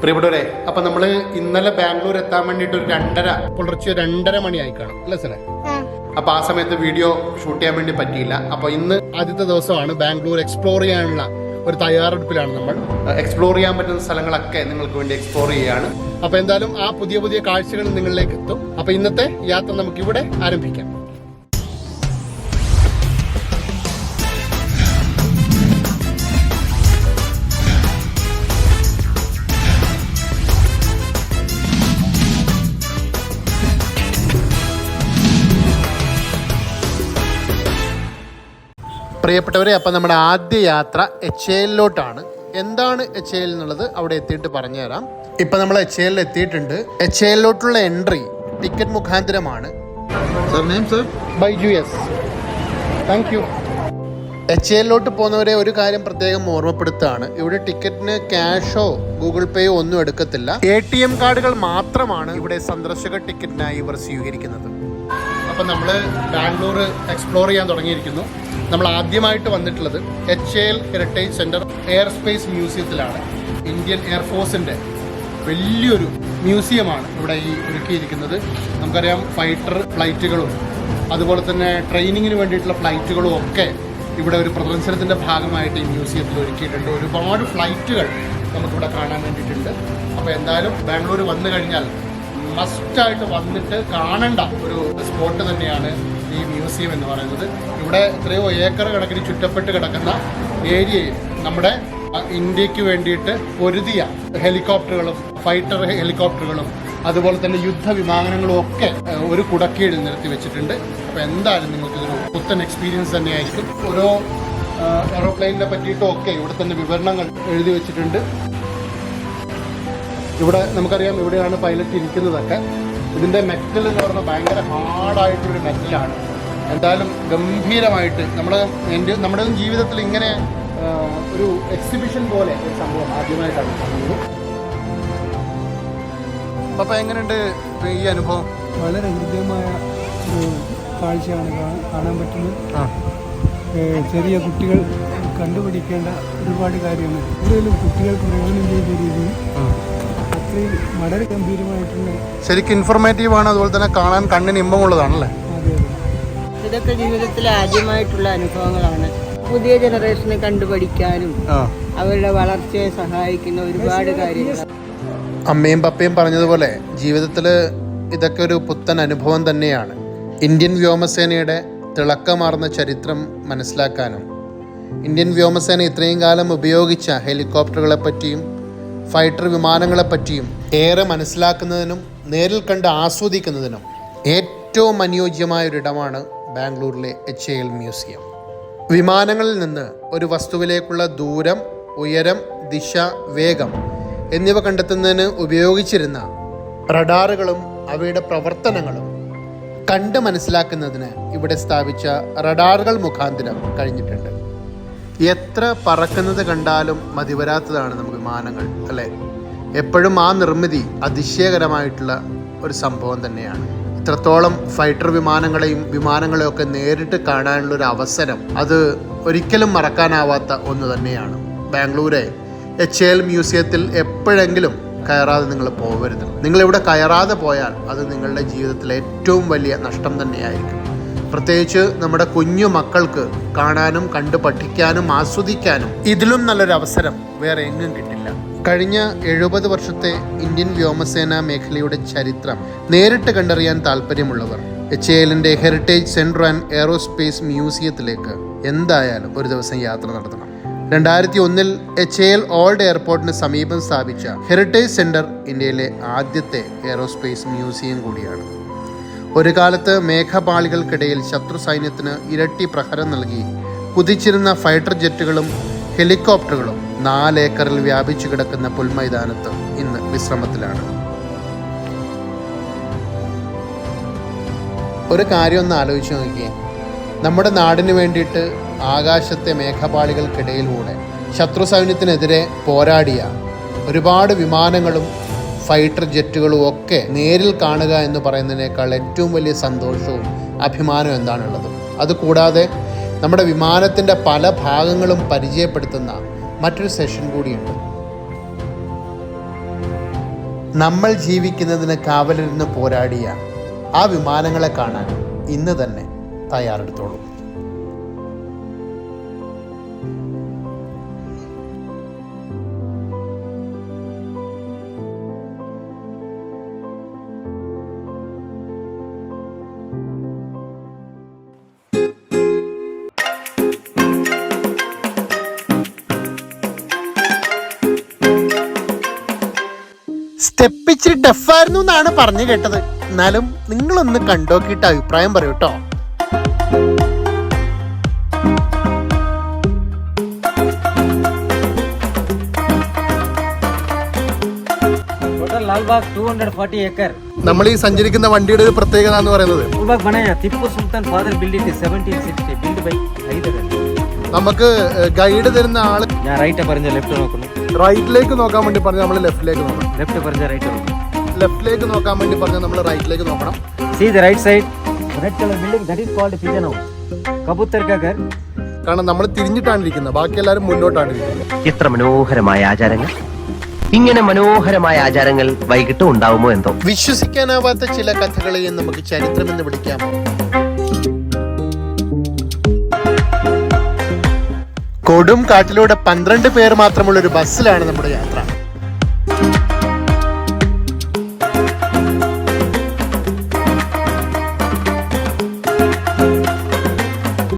പ്രിയപ്പെട്ടവരെ അപ്പൊ നമ്മൾ ഇന്നലെ ബാംഗ്ലൂർ എത്താൻ വേണ്ടിട്ട് ഒരു രണ്ടര പുലർച്ചെ രണ്ടര മണിയായി കാണും അല്ലേ സാറേ? അപ്പൊ ആ സമയത്ത് വീഡിയോ ഷൂട്ട് ചെയ്യാൻ വേണ്ടി പറ്റിയില്ല. അപ്പൊ ഇന്ന് ആദ്യത്തെ ദിവസമാണ് ബാംഗ്ലൂർ എക്സ്പ്ലോർ ചെയ്യാനുള്ള ഒരു തയ്യാറെടുപ്പിലാണ് നമ്മൾ. എക്സ്പ്ലോർ ചെയ്യാൻ പറ്റുന്ന സ്ഥലങ്ങളൊക്കെ നിങ്ങൾക്ക് വേണ്ടി എക്സ്പ്ലോർ ചെയ്യാണ് അപ്പൊ എന്തായാലും ആ പുതിയ പുതിയ കാഴ്ചകൾ നിങ്ങളിലേക്ക് എത്തും. അപ്പൊ ഇന്നത്തെ യാത്ര നമുക്ക് ഇവിടെ ആരംഭിക്കാം. പ്രിയപ്പെട്ടവരെ അപ്പം നമ്മുടെ ആദ്യ യാത്ര എച്ച് എല്ലിലോട്ടാണ് എന്താണ് എച്ച് എൽ എന്നുള്ളത് അവിടെ എത്തിയിട്ട് പറഞ്ഞുതരാം. ഇപ്പം നമ്മൾ എച്ച് എല്ലിൽ എത്തിയിട്ടുണ്ട്. എച്ച് എല്ലിലോട്ടുള്ള entry ticket മുഖാന്തരമാണ്. Baiju S thank you H എല്ലിലോട്ട് പോകുന്നവരെ ഒരു കാര്യം പ്രത്യേകം ഓർമ്മപ്പെടുത്തുകയാണ്. ഇവിടെ ടിക്കറ്റിന് ക്യാഷോ ഗൂഗിൾ പേയോ ഒന്നും എടുക്കത്തില്ല. എ ടി എം കാർഡുകൾ മാത്രമാണ് ഇവിടെ സന്ദർശക ടിക്കറ്റിനായി ഇവർ സ്വീകരിക്കുന്നത്. അപ്പം നമ്മൾ ബാംഗ്ലൂർ എക്സ്പ്ലോർ ചെയ്യാൻ തുടങ്ങിയിരിക്കുന്നു. നമ്മൾ ആദ്യമായിട്ട് വന്നിട്ടുള്ളത് H L heritage centre air space മ്യൂസിയത്തിലാണ് Indian എയർഫോഴ്സിന്റെ വലിയൊരു മ്യൂസിയമാണ് ഇവിടെ ഈ ഒരുക്കിയിരിക്കുന്നത്. നമുക്കറിയാം ഫൈറ്റർ ഫ്ലൈറ്റുകളും അതുപോലെ തന്നെ ട്രെയിനിങ്ങിന് വേണ്ടിയിട്ടുള്ള ഫ്ലൈറ്റുകളും ഒക്കെ ഇവിടെ ഒരു പ്രദർശനത്തിന്റെ ഭാഗമായിട്ട് ഈ മ്യൂസിയത്തിൽ ഒരുക്കിയിട്ടുണ്ട്. ഒരുപാട് ഫ്ലൈറ്റുകൾ നമുക്കിവിടെ കാണാൻ വേണ്ടിയിട്ടുണ്ട്. അപ്പോൾ എന്തായാലും ബാംഗ്ലൂർ വന്നു കഴിഞ്ഞാൽ മസ്റ്റായിട്ട് വന്നിട്ട് കാണേണ്ട ഒരു സ്പോട്ട് തന്നെയാണ് ഈ മ്യൂസിയം എന്ന് പറയുന്നത്. ഇവിടെ എത്രയോ ഏക്കർ കണക്കിന് ചുറ്റപ്പെട്ട് കിടക്കുന്ന ഏരിയയിൽ നമ്മുടെ ഇന്ത്യയ്ക്ക് വേണ്ടിയിട്ട് പൊരുതിയ ഹെലികോപ്റ്ററുകളും ഫൈറ്റർ ഹെലികോപ്റ്ററുകളും അതുപോലെ തന്നെ യുദ്ധ വിമാനങ്ങളും ഒക്കെ ഒരു കുടക്കീഴിൽ നിർത്തി വെച്ചിട്ടുണ്ട്. അപ്പോൾ എന്തായാലും നിങ്ങൾക്കിതൊരു പുത്തൻ എക്സ്പീരിയൻസ് തന്നെയായിരിക്കും. ഓരോ എറോപ്ലെയിനിനെ പറ്റിയിട്ടും ഒക്കെ ഇവിടെ തന്നെ വിവരണങ്ങൾ എഴുതി വെച്ചിട്ടുണ്ട്. ഇവിടെ നമുക്കറിയാം ഇവിടെയാണ് പൈലറ്റ് ഇരിക്കുന്നതൊക്കെ. ഇതിന്റെ മെറ്റൽ എന്ന് പറഞ്ഞാൽ ഭയങ്കര ഹാർഡായിട്ടൊരു മെറ്റലാണ് എന്തായാലും ഗംഭീരമായിട്ട് നമ്മൾ എന്റെ നമ്മുടെ ജീവിതത്തിൽ ഇങ്ങനെ ഒരു എക്സിബിഷൻ പോലെ ഒരു സംഭവം ആദ്യമായിട്ടാണ് കാണുന്നത് അപ്പം എങ്ങനെയുണ്ട് ഈ അനുഭവം? വളരെ ഹൃദ്യമായ ഒരു കാഴ്ചയാണ് കാണാൻ പറ്റുന്നത്. ആ. ചെറിയ കുട്ടികൾ കണ്ടുപിടിക്കേണ്ട ഒരുപാട് കാര്യങ്ങൾ. കൂടുതലും കുട്ടികൾക്ക് പ്രയോജനം ചെയ്ത രീതിയിൽ വളരെ ഗംഭീരമായിട്ടുണ്ട് ശരിക്കും ഇൻഫോർമേറ്റീവ് ആണ് അതുപോലെ തന്നെ കാണാൻ കണ്ണിന് ഇമ്പമുള്ളതാണല്ലേ? ഇതൊക്കെ ജീവിതത്തിലെ ആദ്യമായിട്ടുള്ള അനുഭവങ്ങളാണ്. പുതിയ ജനറേഷനെ കണ്ടുപഠിക്കാനും അവരുടെ വളർച്ചയെ സഹായിക്കുന്ന ഒരുപാട് കാര്യങ്ങൾ. അമ്മയും പപ്പയും പറഞ്ഞതുപോലെ ജീവിതത്തിൽ ഇതൊക്കെ ഒരു പുത്തൻ അനുഭവം തന്നെയാണ്. ഇന്ത്യൻ വ്യോമസേനയുടെ തിളക്കമാർന്ന ചരിത്രം മനസ്സിലാക്കാനും ഇന്ത്യൻ വ്യോമസേന ഇത്രയും കാലം ഉപയോഗിച്ച ഹെലികോപ്റ്ററുകളെ പറ്റിയും ഫൈറ്റർ വിമാനങ്ങളെപ്പറ്റിയും ഏറെ മനസ്സിലാക്കുന്നതിനും നേരിൽ കണ്ട് ആസ്വദിക്കുന്നതിനും ഏറ്റവും അനുയോജ്യമായ ഒരിടമാണ് ബാംഗ്ലൂരിലെ എച്ച് എൽ മ്യൂസിയം. വിമാനങ്ങളിൽ നിന്ന് ഒരു വസ്തുവിലേക്കുള്ള ദൂരം ഉയരം ദിശ വേഗം എന്നിവ കണ്ടെത്തുന്നതിന് ഉപയോഗിച്ചിരുന്ന റഡാറുകളും അവയുടെ പ്രവർത്തനങ്ങളും കണ്ട് മനസ്സിലാക്കുന്നതിന് ഇവിടെ സ്ഥാപിച്ച റഡാറുകൾ മുഖാന്തരം കഴിഞ്ഞിട്ടുണ്ട്. എത്ര പറക്കുന്നത് കണ്ടാലും മതിവരാത്തതാണ് നമുക്ക് വിമാനങ്ങൾ അല്ലേ? എപ്പോഴും ആ നിർമ്മിതി അതിശയകരമായിട്ടുള്ള ഒരു സംഭവം തന്നെയാണ്. ഇത്രത്തോളം ഫൈറ്റർ വിമാനങ്ങളെയും വിമാനങ്ങളെയും ഒക്കെ നേരിട്ട് കാണാനുള്ള ഒരു അവസരം അത് ഒരിക്കലും മറക്കാനാവാത്ത ഒന്ന് തന്നെയാണ്. ബാംഗ്ലൂരെ എച്ച് എൽ മ്യൂസിയത്തിൽ എപ്പോഴെങ്കിലും കയറാതെ നിങ്ങൾ പോകരുത് നിങ്ങൾ ഇവിടെ കയറാതെ പോയാൽ അത് നിങ്ങളുടെ ജീവിതത്തിലെ ഏറ്റവും വലിയ നഷ്ടം തന്നെയായിരിക്കും. പ്രത്യേകിച്ച് നമ്മുടെ കുഞ്ഞു മക്കൾക്ക് കാണാനും കണ്ടു പഠിക്കാനും ആസ്വദിക്കാനും ഇതിലും നല്ലൊരു അവസരം വേറെ എങ്ങും കിട്ടില്ല. കഴിഞ്ഞ എഴുപത് വർഷത്തെ ഇന്ത്യൻ വ്യോമസേന മേഖലയുടെ ചരിത്രം നേരിട്ട് കണ്ടറിയാൻ താല്പര്യമുള്ളവർ എച്ച് എല്ലിന്റെ ഹെറിറ്റേജ് സെന്റർ ആൻഡ് എയറോസ്പേസ് മ്യൂസിയത്തിലേക്ക് എന്തായാലും ഒരു ദിവസം യാത്ര നടത്തണം. രണ്ടായിരത്തി ഒന്നിൽ എച്ച് എൽ ഓൾഡ് എയർപോർട്ടിന് സമീപം സ്ഥാപിച്ച ഹെറിറ്റേജ് സെന്റർ ഇന്ത്യയിലെ ആദ്യത്തെ എയറോസ്പേസ് മ്യൂസിയം കൂടിയാണ്. ഒരു കാലത്ത് മേഘപാളികൾക്കിടയിൽ ശത്രു സൈന്യത്തിന് ഇരട്ടി പ്രഹരം നൽകി. കുതിച്ചിരുന്ന ഫൈറ്റർ ജെറ്റുകളും ഹെലികോപ്റ്ററുകളും നാലേക്കറിൽ വ്യാപിച്ചു കിടക്കുന്ന പുൽമൈതാനത്ത് ഇന്ന് വിശ്രമത്തിലാണ്. ഒരു കാര്യം ഒന്ന് ആലോചിച്ച് നോക്കിയേ. നമ്മുടെ നാടിന് വേണ്ടിയിട്ട് ആകാശത്തെ മേഘപാളികൾക്കിടയിലൂടെ ശത്രു സൈന്യത്തിനെതിരെ പോരാടിയ ഒരുപാട് വിമാനങ്ങളും ഫൈറ്റർ ജെറ്റുകളും ഒക്കെ നേരിൽ കാണുക എന്ന് പറയുന്നതിനേക്കാൾ ഏറ്റവും വലിയ സന്തോഷവും അഭിമാനവും എന്താണുള്ളത്? അതുകൂടാതെ നമ്മുടെ വിമാനത്തിന്റെ പല ഭാഗങ്ങളും പരിചയപ്പെടുത്തുന്ന മറ്റൊരു സെഷൻ കൂടിയുണ്ട്. നമ്മൾ ജീവിക്കുന്നതിന് കാവലിരുന്ന് പോരാടിയ ആ വിമാനങ്ങളെ കാണാൻ ഇന്ന് തന്നെ തയ്യാറെടുത്തോളൂ. സ്റ്റെപ്പ് ഇച്ചിരി ടഫായിരുന്നു എന്നാണ് പറഞ്ഞു കേട്ടത്. എന്നാലും നിങ്ങളൊന്ന് കണ്ടോക്കിയിട്ട് അഭിപ്രായം പറയൂ കേട്ടോ. നമ്മൾ ഈ സഞ്ചരിക്കുന്ന വണ്ടിയുടെ ഒരു പ്രത്യേകത എന്ന് പറയുന്നത് നമുക്ക് ഗൈഡ് തരുന്ന ആൾ ഞാൻ റൈറ്റ് പറഞ്ഞ ലെഫ്റ്റ് നോക്കുന്നു. റൈറ്റിലേക്ക് നോക്കാൻ വേണ്ടി പറഞ്ഞാൽ നമ്മൾ ലെഫ്റ്റിലേക്ക് നോക്കണം. ലെഫ്റ്റ് പറഞ്ഞ റൈറ്റ് ലെഫ്റ്റിലേക്ക് നോക്കാൻ വേണ്ടി പറഞ്ഞാൽ നമ്മൾ റൈറ്റിലേക്ക് നോക്കണം. See the right side red colour building that is called pigeon house Kabutar Ghar കാരണം നമ്മൾ തിരിഞ്ഞിട്ടാണ് ഇരിക്കുന്നത്. ബാക്കി എല്ലാവരും മുന്നോട്ടാണ് ഇരിക്കുന്നത്. എത്ര മനോഹരമായ ആചാരങ്ങൾ. ഇങ്ങനെ മനോഹരമായ ആചാരങ്ങൾ വൈകിട്ട് ഉണ്ടാവുമോ എന്തോ. വിശ്വസിക്കാനാവാത്ത ചില കഥകളെയും നമുക്ക് ചരിത്രം എന്ന് വിളിക്കാം. കൊടും കാട്ടിലൂടെ പന്ത്രണ്ട് പേർ മാത്രമുള്ള ഒരു ബസ്സിലാണ് നമ്മുടെ യാത്ര.